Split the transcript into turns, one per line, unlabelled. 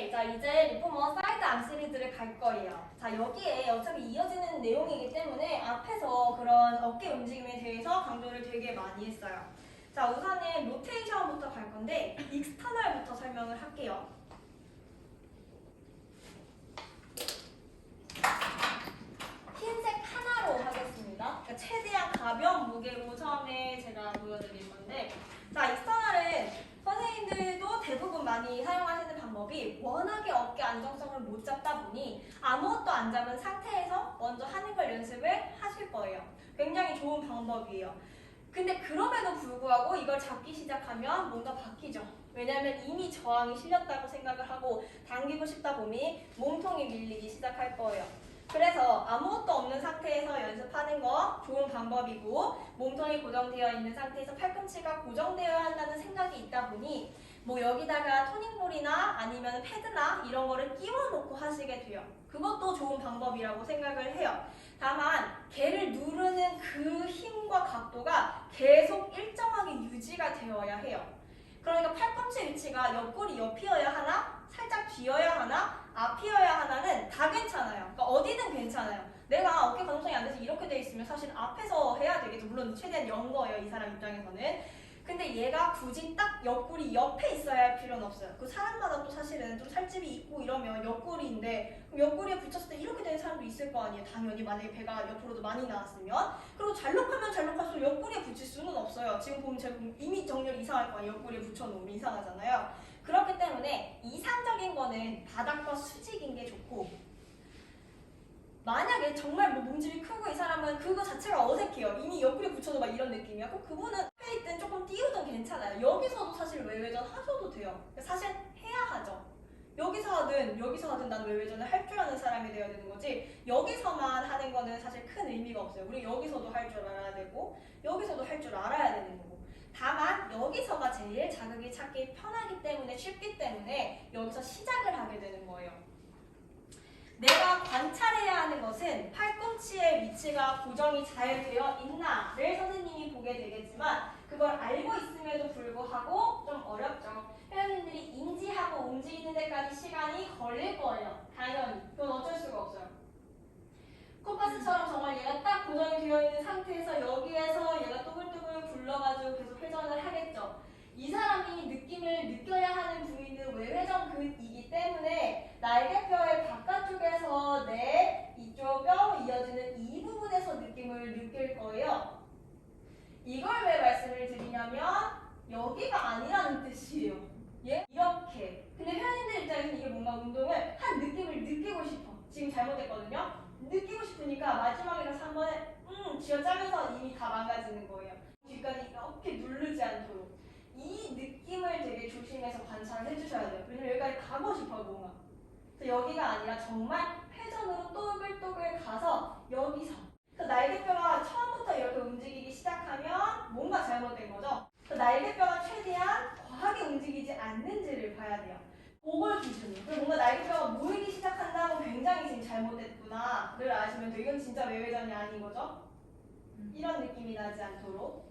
네, 자 이제 리포머 사이드 암 시리즈를 갈 거예요. 자 여기에 어차피 이어지는 내용이기 때문에 앞에서 그런 어깨 움직임에 대해서 강조를 되게 많이 했어요. 자 우선은 로테이션부터 갈 건데 익스터널부터 설명을 할게요. 흰색 하나로 하겠습니다. 그러니까 최대한 가벼운 무게로 처음에 제가 보여드릴 건데 자 익스터널은 선생님들도 대부분 많이 사용하시는 방법이 워낙에 어깨 안정성을 못 잡다 보니 아무것도 안 잡은 상태에서 먼저 하는 걸 연습을 하실 거예요. 굉장히 좋은 방법이에요. 근데 그럼에도 불구하고 이걸 잡기 시작하면 뭔가 바뀌죠. 왜냐하면 이미 저항이 실렸다고 생각을 하고 당기고 싶다 보니 몸통이 밀리기 시작할 거예요. 그래서 아무것도 없는 상태에서 연습하는 거 좋은 방법이고 몸통이 고정되어 있는 상태에서 팔꿈치가 고정되어야 한다는 생각이 있다 보니 뭐 여기다가 토닝볼이나 아니면 패드나 이런 거를 끼워 놓고 하시게 돼요. 그것도 좋은 방법이라고 생각을 해요. 다만 개를 누르는 그 힘과 각도가 계속 일정하게 유지가 되어야 해요. 그러니까 팔꿈치 위치가 옆구리 옆이어야 하나, 살짝 뒤어야 하나, 앞이어야 하나는 다 괜찮아요. 그러니까 어디든 괜찮아요. 내가 어깨 가동성이 안 돼서 이렇게 돼 있으면 사실 앞에서 해야 되겠죠. 물론 최대한 연 거예요. 이 사람 입장에서는. 근데 얘가 굳이 딱 옆구리 옆에 있어야 할 필요는 없어요. 그 사람마다 또 사실은 좀 살집이 있고 이러면 옆구리인데 그럼 옆구리에 붙였을 때 이렇게 되는 사람도 있을 거 아니에요. 당연히 만약에 배가 옆으로도 많이 나왔으면 그리고 잘록하면 잘록할수록 옆구리에 붙일 수는 없어요. 지금 보면 제가 이미 정렬 이상할 거 아니에요. 옆구리에 붙여놓으면 이상하잖아요. 그렇기 때문에 이상적인 거는 바닥과 수직인 게 좋고 만약에 정말 뭐 몸집이 크고 이 사람은 그거 자체가 어색해요. 이미 옆구리 붙여도 막 이런 느낌이야. 그럼 그분은 괜찮아요. 여기서도 사실 외회전 하셔도 돼요. 사실 해야 하죠. 여기서 하든 여기서 하든 나는 외회전을 할 줄 아는 사람이 되어야 되는 거지 여기서만 하는 거는 사실 큰 의미가 없어요. 우리 여기서도 할 줄 알아야 되고 여기서도 할 줄 알아야 되는 거고 다만 여기서가 제일 자극이 찾기 편하기 때문에 쉽기 때문에 여기서 시작을 하게 되는 거예요. 내가 관찰해야 하는 것은 팔꿈치의 위치가 고정이 잘 되어 있나를 선생님이 보게 되겠지만 그걸 알고 있음에도 불구하고 좀 어렵죠. 회원님들이 인지하고 움직이는 데까지 시간이 걸릴 거예요. 당연히. 그건 어쩔 수가 없어요. 콤파스처럼 정말 얘가 딱 고정이 되어 있는 상태에서 여기에서 얘가 또글또글 굴러가지고 계속 회전을 하겠죠. 이 사람이 느낌을 느껴야 하는 부위는 외회전 근이기 때문에 날개뼈의 바깥쪽에서 내 이쪽 뼈 이어지는 이 부분에서 느낌을 느낄 거예요. 이걸 왜 말씀을 드리냐면 여기가 아니라는 뜻이에요. 예? 이렇게. 근데 회원님들 입장에서는 이게 뭔가 운동을 한 느낌을 느끼고 싶어. 지금 잘못했거든요. 느끼고 싶으니까 마지막에 가서 한 번에 음 쥐어짜면서 이미 다 망가지는 거예요. 뒤까지 이렇게 누르지 않도록. 이 느낌을 되게 조심해서 관찰을 해주셔야 돼요. 왜냐면 여기까지 가고 싶어요, 뭔가. 그래서 여기가 아니라 정말 회전으로 또글또글 가서 여기서. 그 날개뼈가 처음부터 이렇게 움직이기 시작하면 뭔가 잘못된 거죠. 그 날개뼈가 최대한 과하게 움직이지 않는지를 봐야 돼요. 그걸 기준으로. 뭔가 날개뼈가 모이기 시작한다 하면 굉장히 지금 잘못됐구나를 아시면 돼요. 이건 진짜 외회전이 아닌 거죠. 이런 느낌이 나지 않도록.